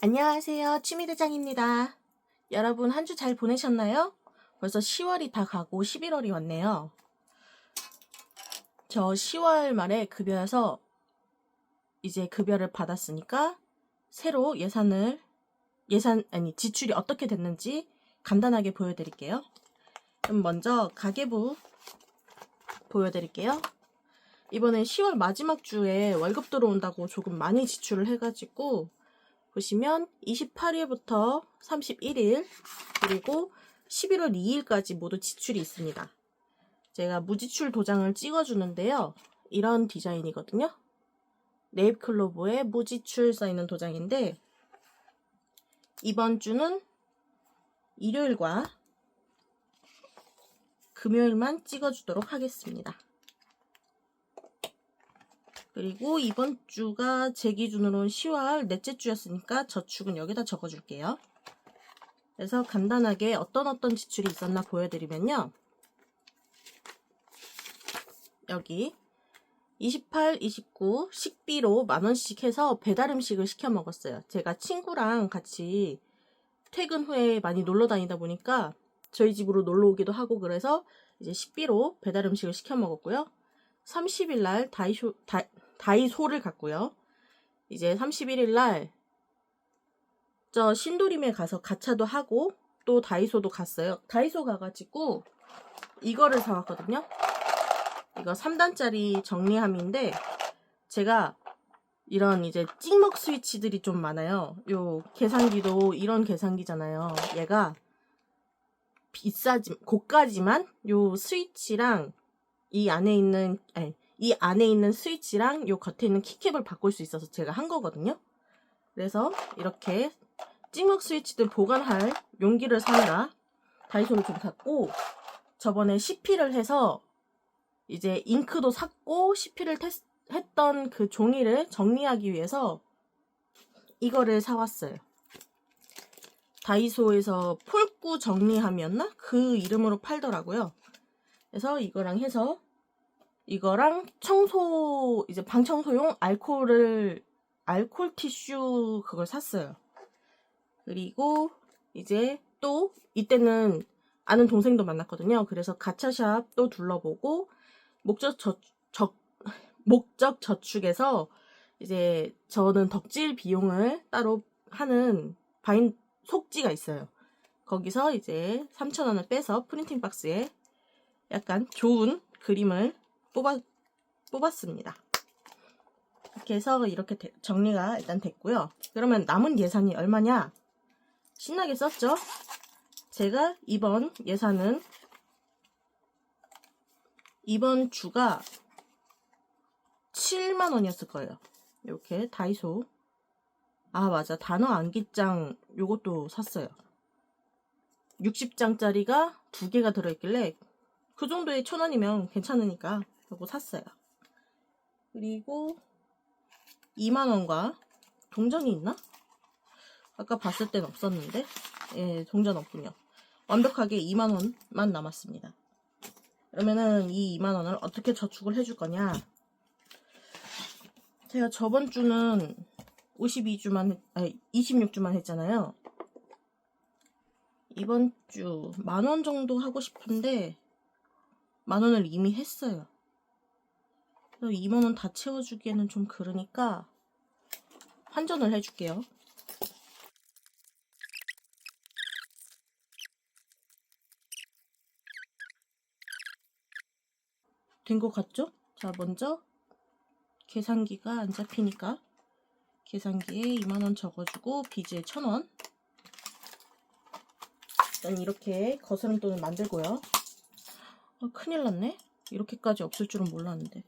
안녕하세요. 취미대장입니다. 여러분 한 주 잘 보내셨나요? 벌써 10월이 다 가고 11월이 왔네요. 저 10월 말에 급여여서 이제 급여를 받았으니까 새로 예산을 예산 아니 지출이 어떻게 됐는지 간단하게 보여드릴게요. 그럼 먼저 가계부 보여드릴게요. 이번에 10월 마지막 주에 월급 들어온다고 조금 많이 지출을 해가지고 보시면 28일부터 31일 그리고 11월 2일까지 모두 지출이 있습니다. 제가 무지출 도장을 찍어주는데요. 이런 디자인이거든요. 네잎클로버에 무지출 써있는 도장인데 이번 주는 일요일과 금요일만 찍어주도록 하겠습니다. 그리고 이번 주가 제 기준으로는 10월 넷째 주였으니까 저축은 여기다 적어줄게요. 그래서 간단하게 어떤 어떤 지출이 있었나 보여드리면요. 여기 28, 29 식비로 만원씩 해서 배달 음식을 시켜 먹었어요. 제가 친구랑 같이 퇴근 후에 많이 놀러 다니다 보니까 저희 집으로 놀러 오기도 하고 그래서 이제 식비로 배달 음식을 시켜 먹었고요. 30일 날 다이쇼, 다, 다이소를 갔고요. 이제 31일 날 저 신도림에 가서 가차도 하고 또 다이소도 갔어요. 다이소 가가지고 이거를 사왔거든요. 이거 3단짜리 정리함인데 제가 이런 이제 찍먹 스위치들이 좀 많아요. 요 계산기도 이런 계산기잖아요. 얘가 비싸지 고가지만 요 스위치랑 이 안에 있는 아니, 이 안에 있는 스위치랑 요 겉에 있는 키캡을 바꿀 수 있어서 제가 한 거거든요. 그래서 이렇게 찍먹 스위치들 보관할 용기를 사느라 다이소를 좀 샀고 저번에 CP를 해서 이제 잉크도 샀고 CP를 테스, 했던 그 종이를 정리하기 위해서 이거를 사왔어요. 다이소에서 폴꾸 정리함이었나? 그 이름으로 팔더라고요. 그래서 이거랑 해서 이거랑 청소 이제 방 청소용 알코올을 알콜 티슈 그걸 샀어요. 그리고 이제 또 이때는 아는 동생도 만났거든요. 그래서 가차샵 또 둘러보고 목적 저, 적 목적 저축에서 이제 저는 덕질 비용을 따로 하는 바인 속지가 있어요. 거기서 이제 3,000원을 빼서 프린팅 박스에 약간 좋은 그림을 뽑아, 뽑았습니다. 이렇게 해서 이렇게 되- 정리가 일단 됐고요. 그러면 남은 예산이 얼마냐? 신나게 썼죠? 제가 이번 예산은 이번 주가 7만 원이었을 거예요. 이렇게 다이소. 아, 맞아. 단어 암기장 요것도 샀어요. 60장짜리가 두 개가 들어있길래 그 정도의 천 원이면 괜찮으니까 요거 샀어요. 그리고 2만 원과 동전이 있나? 아까 봤을 땐 없었는데 예, 동전 없군요. 완벽하게 2만 원만 남았습니다. 그러면은 이 2만 원을 어떻게 저축을 해줄 거냐? 제가 저번 주는 52주만, 아니, 26주만 했잖아요. 이번 주 만 원 정도 하고 싶은데 만 원을 이미 했어요. 그래서 2만 원 다 채워주기에는 좀 그러니까 환전을 해줄게요. 된 것 같죠? 자, 먼저 계산기가 안 잡히니까 계산기에 2만원 적어주고 빚을 1000원 일단 이렇게 거스름 돈을 만들고요 아, 큰일 났네 이렇게까지 없을 줄은 몰랐는데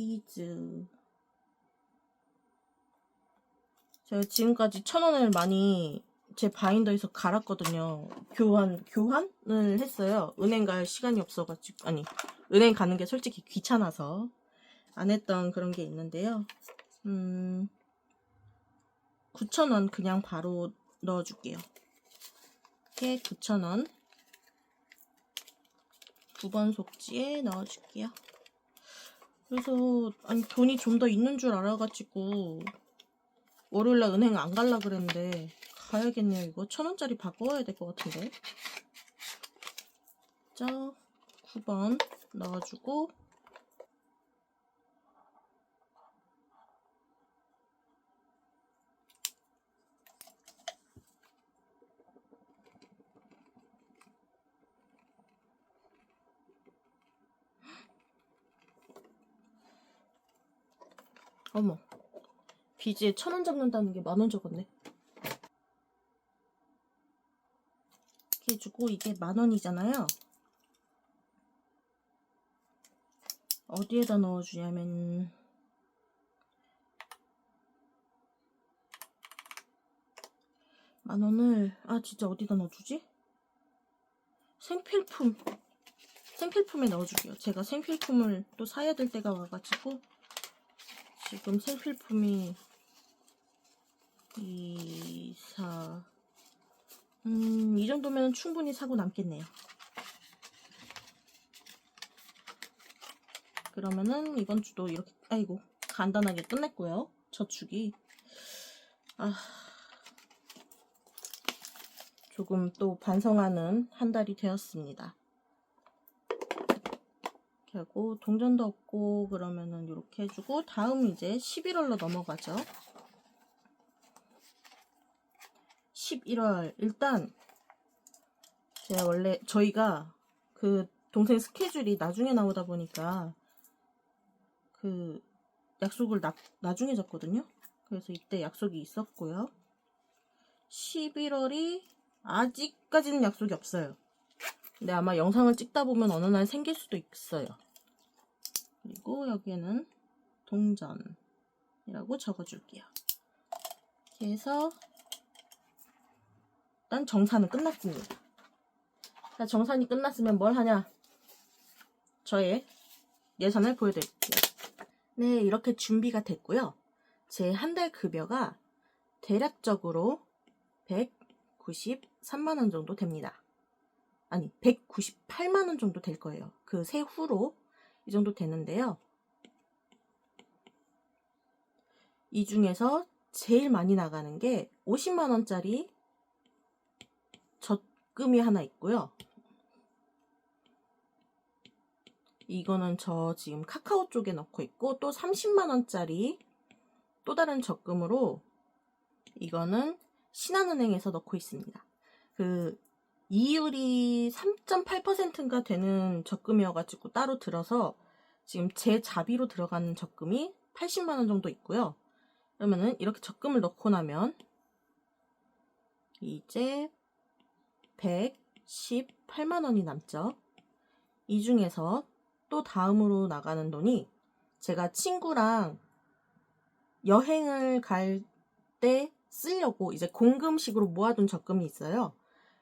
비즈 제가 지금까지 1000원을 많이 제 바인더에서 갈았거든요 교환, 교환을 했어요 은행 갈 시간이 없어가지고 아니 은행 가는 게 솔직히 귀찮아서 안 했던 그런 게 있는데요. 음, 9,000원 그냥 바로 넣어줄게요. 이렇게 9,000원 9번 속지에 넣어줄게요. 그래서 아니 돈이 좀 더 있는 줄 알아가지고 월요일날 은행 안 갈라 그랬는데 가야겠네요. 이거 천 원짜리 바꿔야 될 것 같은데. 자, 9번 넣어주고 어머 비지에 천 원 잡는다는 게 만 원 적었네. 이렇게 해주고 이게 만 원이잖아요. 어디에다 넣어주냐면 만 원을 아 진짜 어디다 넣어주지? 생필품 생필품에 넣어줄게요. 제가 생필품을 또 사야 될 때가 와가지고 지금 생필품이 2, 4, 음, 이 정도면 충분히 사고 남겠네요. 그러면은 이번 주도 이렇게, 아이고, 간단하게 끝냈고요. 저축이. 아, 조금 또 반성하는 한 달이 되었습니다. 이렇게 하고, 동전도 없고, 그러면은 이렇게 해주고, 다음 이제 11월로 넘어가죠. 11월 일단 제가 원래 저희가 그 동생 스케줄이 나중에 나오다 보니까 그 약속을 나, 나중에 잡거든요. 그래서 이때 약속이 있었고요. 11월이 아직까지는 약속이 없어요. 근데 아마 영상을 찍다 보면 어느 날 생길 수도 있어요. 그리고 여기에는 동전이라고 적어줄게요. 이렇게 해서 일단 정산은 끝났습니다. 자, 정산이 끝났으면 뭘 하냐? 저의 예산을 보여드릴게요. 네, 이렇게 준비가 됐고요. 제 한 달 급여가 대략적으로 193만원 정도 됩니다. 아니, 198만 원 정도 될 거예요. 그 세후로 이 정도 되는데요. 이 중에서 제일 많이 나가는 게 50만 원짜리 적금이 하나 있고요. 이거는 저 지금 카카오 쪽에 넣고 있고 또 30만 원짜리 또 다른 적금으로 이거는 신한은행에서 넣고 있습니다. 그 이율이 3.8%인가 되는 적금이어가지고 따로 들어서 지금 제 자비로 들어가는 적금이 80만원 정도 있고요. 그러면은 이렇게 적금을 넣고 나면 이제 118만원이 남죠. 이 중에서 또 다음으로 나가는 돈이 제가 친구랑 여행을 갈 때 쓰려고 이제 공금식으로 모아둔 적금이 있어요.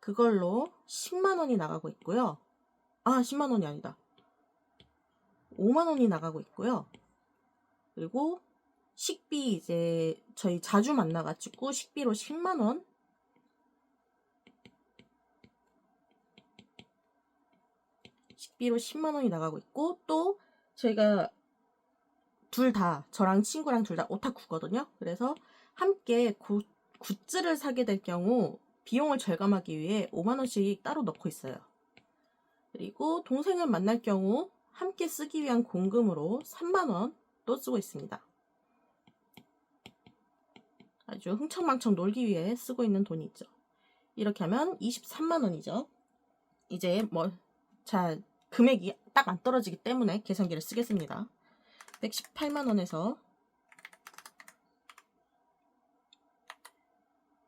그걸로 10만원이 나가고 있고요. 아, 10만원이 아니다. 5만원이 나가고 있고요. 그리고 식비 이제 저희 자주 만나가지고 식비로 10만원 식비로 10만원이 나가고 있고 또 저희가 둘 다 저랑 친구랑 둘 다 오타쿠거든요. 그래서 함께 구, 굿즈를 사게 될 경우 비용을 절감하기 위해 5만원씩 따로 넣고 있어요. 그리고 동생을 만날 경우 함께 쓰기 위한 공금으로 3만원 또 쓰고 있습니다. 아주 흥청망청 놀기 위해 쓰고 있는 돈이 있죠. 이렇게 하면 23만원이죠. 이제 뭐, 자, 금액이 딱 안 떨어지기 때문에 계산기를 쓰겠습니다. 118만원에서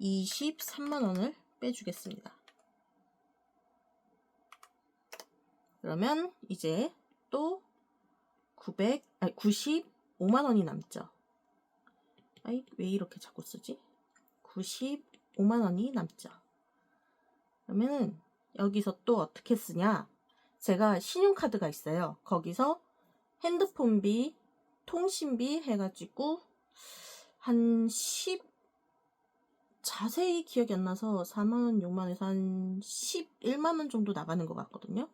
23만원을 빼주겠습니다. 그러면 이제 또 900, 아니 95만원이 남죠. 아이, 왜 이렇게 자꾸 쓰지? 95만원이 남죠. 그러면은 여기서 또 어떻게 쓰냐? 제가 신용카드가 있어요. 거기서 핸드폰비, 통신비 해가지고 한 10, 자세히 기억이 안 나서 4만원, 6만원에서 한 11만원 정도 나가는 것 같거든요.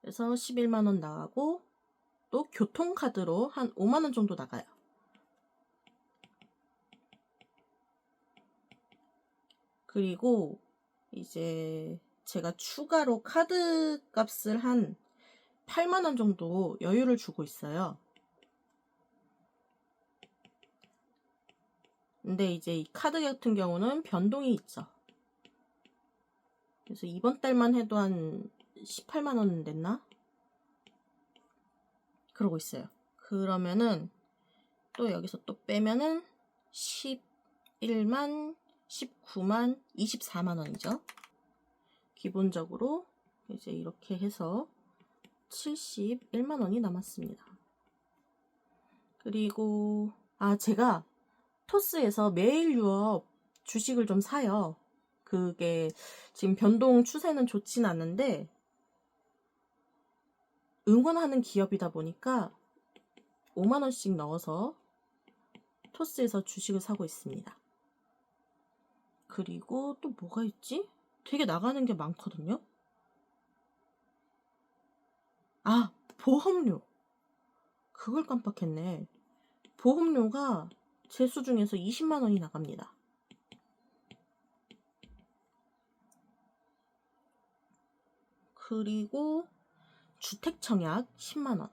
그래서 11만원 나가고 또 교통카드로 한 5만원 정도 나가요. 그리고 이제 제가 추가로 카드 값을 한 8만원 정도 여유를 주고 있어요. 근데 이제 이 카드 같은 경우는 변동이 있죠. 그래서 이번 달만 해도 한 18만원 냈나? 그러고 있어요. 그러면은 또 여기서 또 빼면은 11만, 19만, 24만 원이죠. 기본적으로 이제 이렇게 해서 71만 원이 남았습니다. 그리고 아 제가 토스에서 매일 유업 주식을 좀 사요. 그게 지금 변동 추세는 좋진 않은데 응원하는 기업이다 보니까 5만 원씩 넣어서 토스에서 주식을 사고 있습니다. 그리고 또 뭐가 있지? 되게 나가는 게 많거든요. 아, 보험료. 그걸 깜빡했네. 보험료가 제 수중에서 20만 원이 나갑니다. 그리고 주택 청약 10만 원.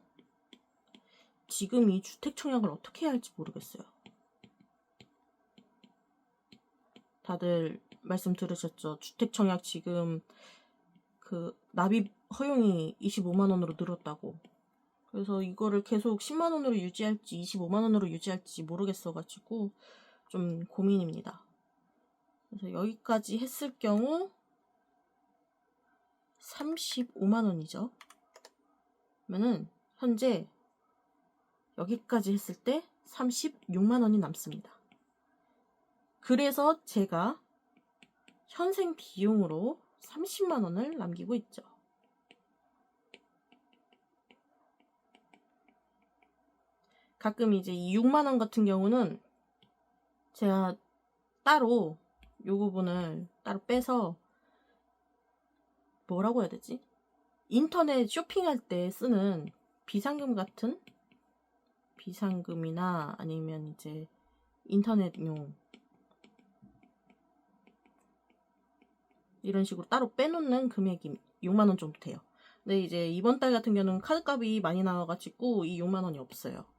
지금 이 주택 청약을 어떻게 해야 할지 모르겠어요. 다들 말씀 들으셨죠? 주택 청약 지금 그 납입 허용이 25만 원으로 늘었다고. 그래서 이거를 계속 10만 원으로 유지할지 25만 원으로 유지할지 모르겠어 가지고 좀 고민입니다. 그래서 여기까지 했을 경우 35만 원이죠. 그러면은 현재 여기까지 했을 때 36만 원이 남습니다. 그래서 제가 현생 비용으로 30만 원을 남기고 있죠. 가끔 이제 이 6만 원 같은 경우는 제가 따로 요 부분을 따로 빼서 뭐라고 해야 되지? 인터넷 쇼핑할 때 쓰는 비상금 같은 비상금이나 아니면 이제 인터넷용 이런 식으로 따로 빼놓는 금액이 6만원 정도 돼요. 근데 이제 이번 달 같은 경우는 카드값이 많이 나와가지고 이 6만원이 없어요.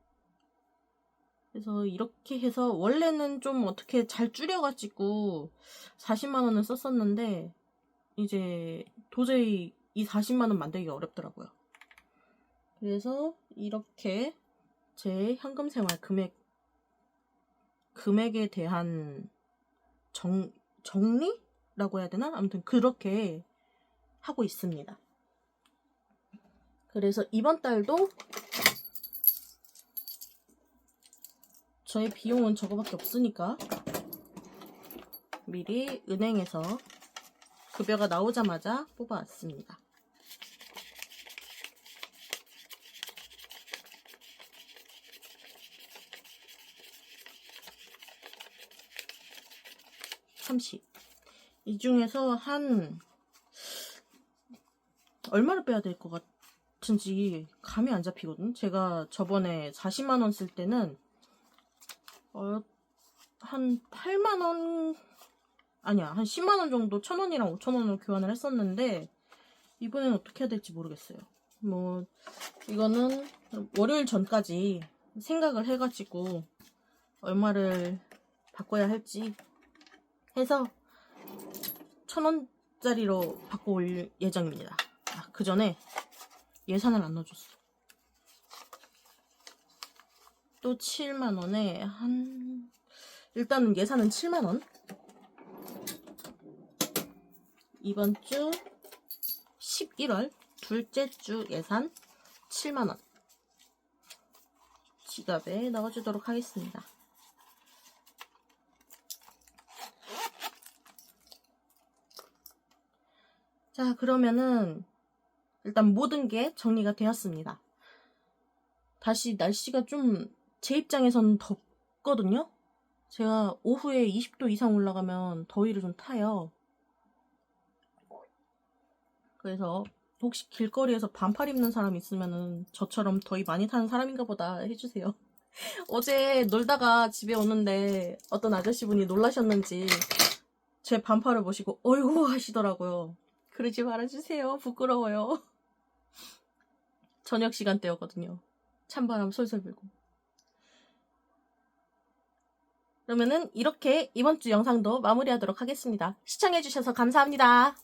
그래서 이렇게 해서 원래는 좀 어떻게 잘 줄여가지고 40만 원을 썼었는데 이제 도저히 이 40만 원 만들기가 어렵더라고요. 그래서 이렇게 제 현금 생활 금액 금액에 대한 정 정리라고 해야 되나? 아무튼 그렇게 하고 있습니다. 그래서 이번 달도 저의 비용은 저거밖에 없으니까 미리 은행에서 급여가 나오자마자 뽑아왔습니다. 삼십. 이 중에서 한 얼마를 빼야 될 것 같은지 감이 안 잡히거든. 제가 저번에 40만 원 쓸 때는 어, 한 8만 원 아니야 한 10만 원 정도 천 원이랑 5천 원으로 교환을 했었는데 이번엔 어떻게 해야 될지 모르겠어요. 뭐 이거는 월요일 전까지 생각을 해가지고 얼마를 바꿔야 할지 해서 천 원짜리로 바꿔올 예정입니다. 아, 그 전에 예산을 안 넣어줬어. 또 7만 원에 한 일단은 예산은 7만 원. 이번 주 11월 둘째 주 예산 7만 원. 지갑에 넣어주도록 하겠습니다. 자, 그러면은 일단 모든 게 정리가 되었습니다. 다시 날씨가 좀 제 입장에서는 덥거든요. 제가 오후에 20도 이상 올라가면 더위를 좀 타요. 그래서 혹시 길거리에서 반팔 입는 사람 있으면은 저처럼 더위 많이 타는 사람인가 보다 해주세요. 어제 놀다가 집에 오는데 어떤 아저씨분이 놀라셨는지 제 반팔을 보시고 어이구 하시더라고요. 그러지 말아주세요. 부끄러워요. 저녁 시간대였거든요. 찬바람 솔솔 불고. 그러면은 이렇게 이번 주 영상도 마무리하도록 하겠습니다. 시청해주셔서 감사합니다.